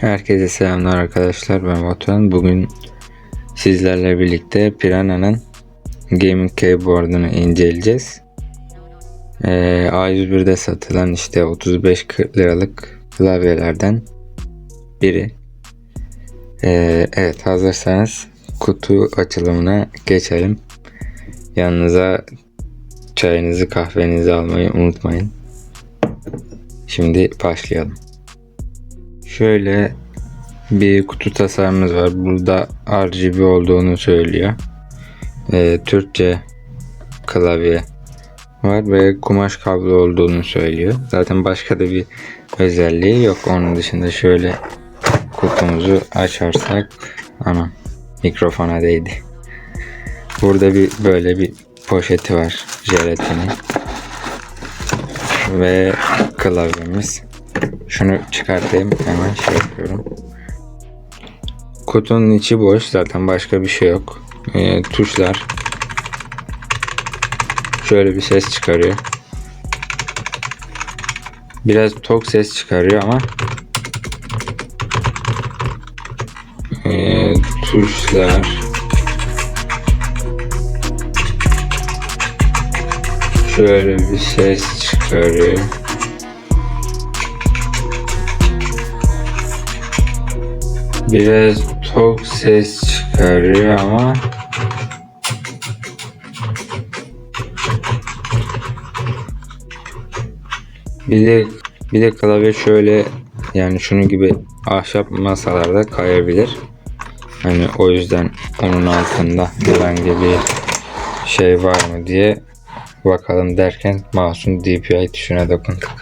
Herkese selamlar arkadaşlar ben Batuhan. Bugün sizlerle birlikte Piranha'nın Gaming Keyboard'unu inceleyeceğiz. Ee, A101'de satılan işte 35-40 liralık klavyelerden biri. Ee, evet hazırsanız kutu açılımına geçelim. Yanınıza çayınızı kahvenizi almayı unutmayın. Şimdi başlayalım. Şöyle bir kutu tasarımımız var. Burada RGB olduğunu söylüyor. Ee, Türkçe klavye var ve kumaş kablo olduğunu söylüyor. Zaten başka da bir özelliği yok. Onun dışında şöyle kutumuzu açarsak ana mikrofona değdi. Burada bir böyle bir poşeti var jelatini ve klavyemiz. Şunu çıkartayım hemen şey yapıyorum. Kutunun içi boş zaten başka bir şey yok. Ee, tuşlar şöyle bir ses çıkarıyor. Biraz tok ses çıkarıyor ama ee, tuşlar şöyle bir ses çıkarıyor. Biraz tok ses çıkarıyor ama bir de bir de klavye şöyle yani şunun gibi ahşap masalarda kayabilir. Hani o yüzden onun altında herhangi bir şey var mı diye bakalım derken masum DPI tuşuna dokunduk.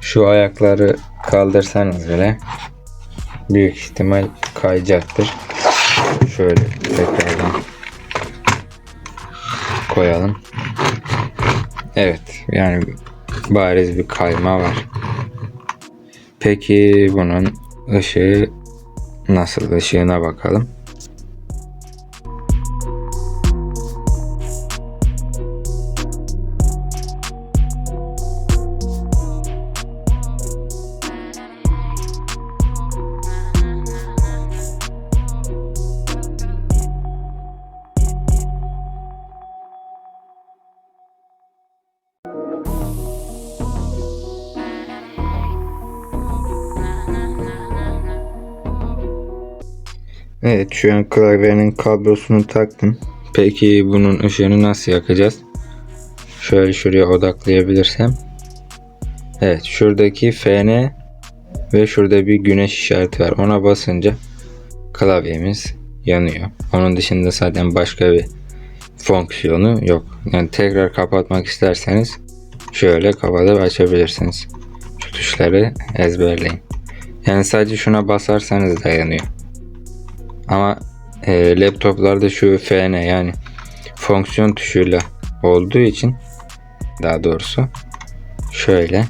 Şu ayakları kaldırsanız bile büyük ihtimal kayacaktır. Şöyle tekrardan koyalım. Evet yani bariz bir kayma var. Peki bunun ışığı nasıl ışığına bakalım. Evet şu an klavyenin kablosunu taktım. Peki bunun ışığını nasıl yakacağız? Şöyle şuraya odaklayabilirsem. Evet şuradaki FN ve şurada bir güneş işareti var. Ona basınca klavyemiz yanıyor. Onun dışında zaten başka bir fonksiyonu yok. Yani tekrar kapatmak isterseniz şöyle kapatıp açabilirsiniz. Şu tuşları ezberleyin. Yani sadece şuna basarsanız da yanıyor. Ama e, laptoplarda şu FN yani fonksiyon tuşuyla olduğu için daha doğrusu şöyle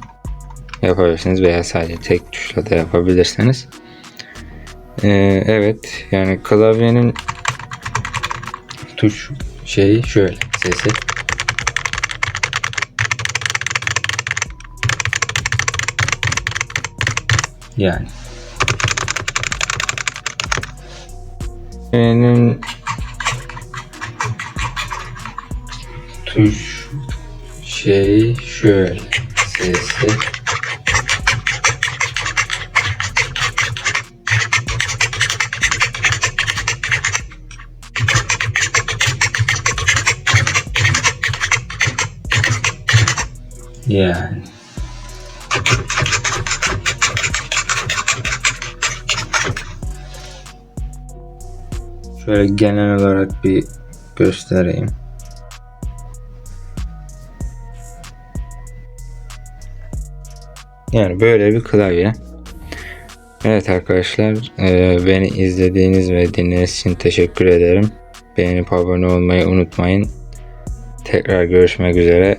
yapabilirsiniz veya sadece tek tuşla da yapabilirsiniz. E, evet yani klavyenin tuş şeyi şöyle sesi. Yani Benim tuş. Şey şöyle. Sesi. Yani Şöyle genel olarak bir göstereyim. Yani böyle bir klavye. Evet arkadaşlar e, beni izlediğiniz ve dinlediğiniz için teşekkür ederim. Beğenip abone olmayı unutmayın. Tekrar görüşmek üzere.